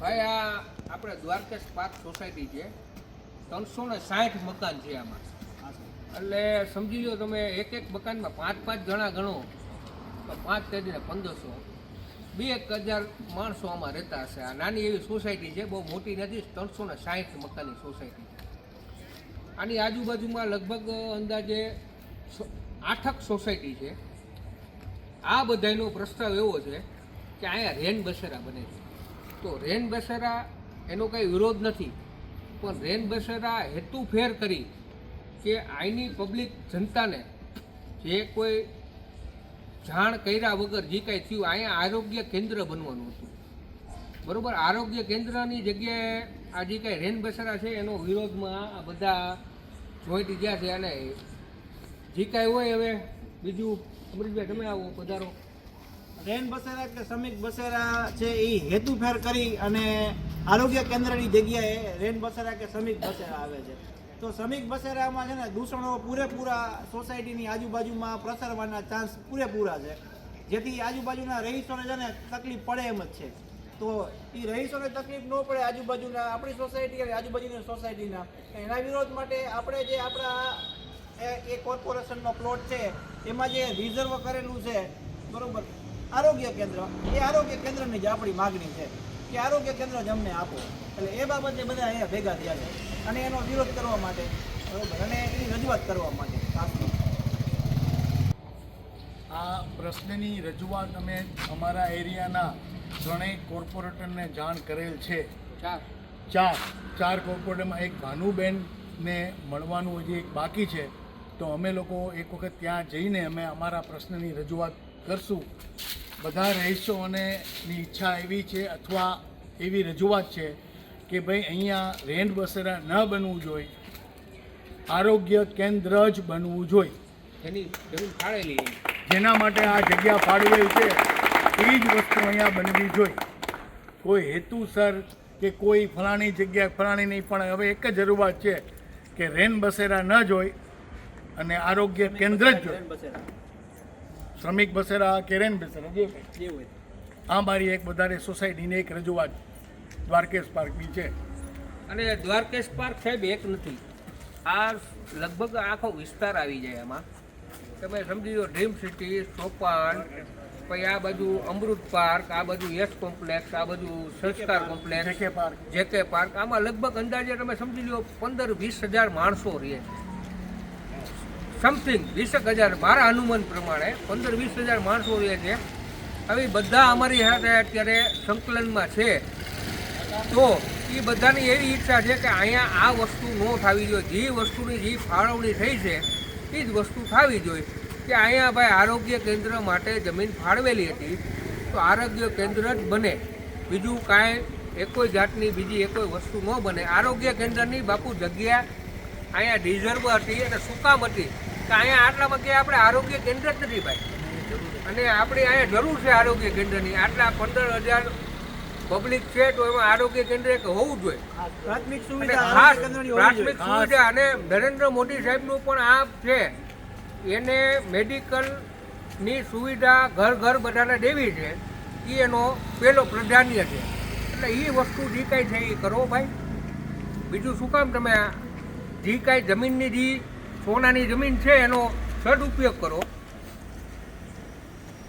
ભાઈ, આ આપણે દ્વારકેશ પાર્ક સોસાયટી છે. ત્રણસો ને સાઠ મકાન છે આમાં. એટલે સમજી લો તમે, એક એક મકાનમાં પાંચ પાંચ જણા ગણો, તો પાંચ કરીને પંદરસો. બે એક હજાર માણસો આમાં રહેતા હશે. આ નાની એવી સોસાયટી છે, બહુ મોટી નથી, ત્રણસો ને સાઠ મકાનની સોસાયટી છે. આની આજુબાજુમાં લગભગ અંદાજે આઠક સોસાયટી છે. આ બધાયનો પ્રસ્તાવ એવો છે કે અહીંયા રેન બસેરા બને છે. તો રેન બસેરા એનો કંઈ વિરોધ નથી, પણ રેન બસેરા હેતુ ફેર કરી કે અહીંની પબ્લિક જનતાને જે કોઈ જાણ કર્યા વગર જે કાંઈ થયું, અહીંયા આરોગ્ય કેન્દ્ર બનવાનું હતું. બરાબર? આરોગ્ય કેન્દ્રની જગ્યાએ આ જે કાંઈ રેન બસેરા છે એનો વિરોધમાં આ બધા જોઈન્ટ ગયા છે અને જે કાંઈ હોય હવે બીજું અમરીશભાઈ, તમે આવો, પધારો. રેન બસેરા કે શ્રમિક બસેરા છે એ હેતુફેર કરી અને આરોગ્ય કેન્દ્રની જગ્યાએ રેન બસેરા કે શ્રમિક બસેરા આવે છે. તો શ્રમિક બસેરામાં છે ને દૂષણો પૂરેપૂરા સોસાયટીની આજુબાજુમાં પ્રસરવાના ચાન્સ પૂરેપૂરા છે. જેથી આજુબાજુના રહીશોને છે ને તકલીફ પડે એમ જ છે. તો એ રહીશોને તકલીફ ન પડે આજુબાજુના આપણી સોસાયટી અને આજુબાજુની સોસાયટીના. એના વિરોધ માટે આપણે જે આપણા એ- એ કોર્પોરેશનનો પ્લોટ છે એમાં જે રિઝર્વ કરેલું છે બરોબર? આરોગ્ય કેન્દ્ર એ આરોગ્ય કેન્દ્રની જ આપણી માગણી છે કે આરોગ્ય કેન્દ્ર જ અમને આપો. એટલે એ બાબતે બધા અહીંયા ભેગા થયા છે. અને એનો વિરોધ કરવા માટે બરોબર? અને એની રજૂઆત કરવા માટે ખાસ આ પ્રશ્નની રજૂઆત અમે અમારા એરિયાના ત્રણેય કોર્પોરેટરને જાણ કરેલ છે. ચાર. ચાર. ચાર કોર્પોરેટરમાં એક ભાનુબેનને મળવાનું હજી એક બાકી છે. તો અમે લોકો એક વખત ત્યાં જઈને અમે અમારા પ્રશ્નની રજૂઆત કરશું. બધા રહીશોને ઈચ્છા એવી છે અથવા એવી રજૂઆત છે કે ભાઈ અહીંયા રેન્ટ બસેરા ન બનવું જોઈએ આરોગ્ય કેન્દ્ર જ બનવું જોઈએ એની જમીન ફાળેલી જેના માટે આ જગ્યા ફાળવેલ છે એ જ વસ્તુ અહીંયા બનવી જોઈએ કોઈ હેતુસર કે કોઈ ફલાણી જગ્યાએ ફલાણી નહીં પણ હવે એક જ જરૂરિયાત છે કે રેન બસેરા ન જોઈ અને આરોગ્ય કેન્દ્ર જ જોઈએ. શ્રમિક બસેરા કેરેન બસેરા જે હોય. આ મારી એક વધારે સોસાયટીની એક રજૂઆત દ્વારકેશ પાર્કની છે. અને દ્વારકેશ પાર્ક સાહેબ એક નથી. આ લગભગ આખો વિસ્તાર આવી જાય એમાં તમે સમજી લો ડ્રીમ સિટી સોપાન પછી આ બાજુ અમૃત પાર્ક આ બાજુ યશ કોમ્પ્લેક્સ આ બાજુ Sanskar complex JK park. JK park. આમાં લગભગ અંદાજે તમે સમજી લો પંદર વીસ હજાર માણસો રહે છે. સમથિંગ વીસેક હજાર. મારા અનુમાન પ્રમાણે પંદર, વીસ હજાર માણસો રહે છે. હવે બધા અમારી સાથે અત્યારે સંકલનમાં છે. તો એ બધાની એવી ઈચ્છા છે કે અહીંયા આ વસ્તુ ન થવી જોઈએ. જે વસ્તુની જે ફાળવણી થઈ છે એ જ વસ્તુ થવી જોઈએ. કે અહીંયા ભાઈ આરોગ્ય કેન્દ્ર માટે જમીન ફાળવેલી હતી, તો આરોગ્ય કેન્દ્ર જ બને. બીજું કાંઈ એકોય જાતની, બીજી એકોઈ વસ્તુ ન બને. આરોગ્ય કેન્દ્રની બાપુ જગ્યા અહીંયા રિઝર્વ હતી અને સુકામ હતી. કે અહીંયા આટલા કે આપણે આરોગ્ય કેન્દ્ર જ નથી ભાઈ. અને આપણી અહીંયા જરૂર છે આરોગ્ય કેન્દ્રની. આટલા પંદર હજાર પબ્લિક છે તો એમાં આરોગ્ય કેન્દ્ર એક હોવું જોઈએ. પ્રાથમિક સુવિધા પ્રાથમિક સુવિધા અને નરેન્દ્ર મોદી સાહેબનું પણ આ છે. એને મેડિકલની સુવિધા ઘર ઘર બધાને દેવી છે. એ એનો પહેલો પ્રાધાન્ય છે. એટલે એ વસ્તુ જે કાંઈ છે એ કરો ભાઈ. બીજું શું કામ તમે જે કાંઈ જમીનની જે સોનાની જમીન છે એનો સદુપયોગ કરો.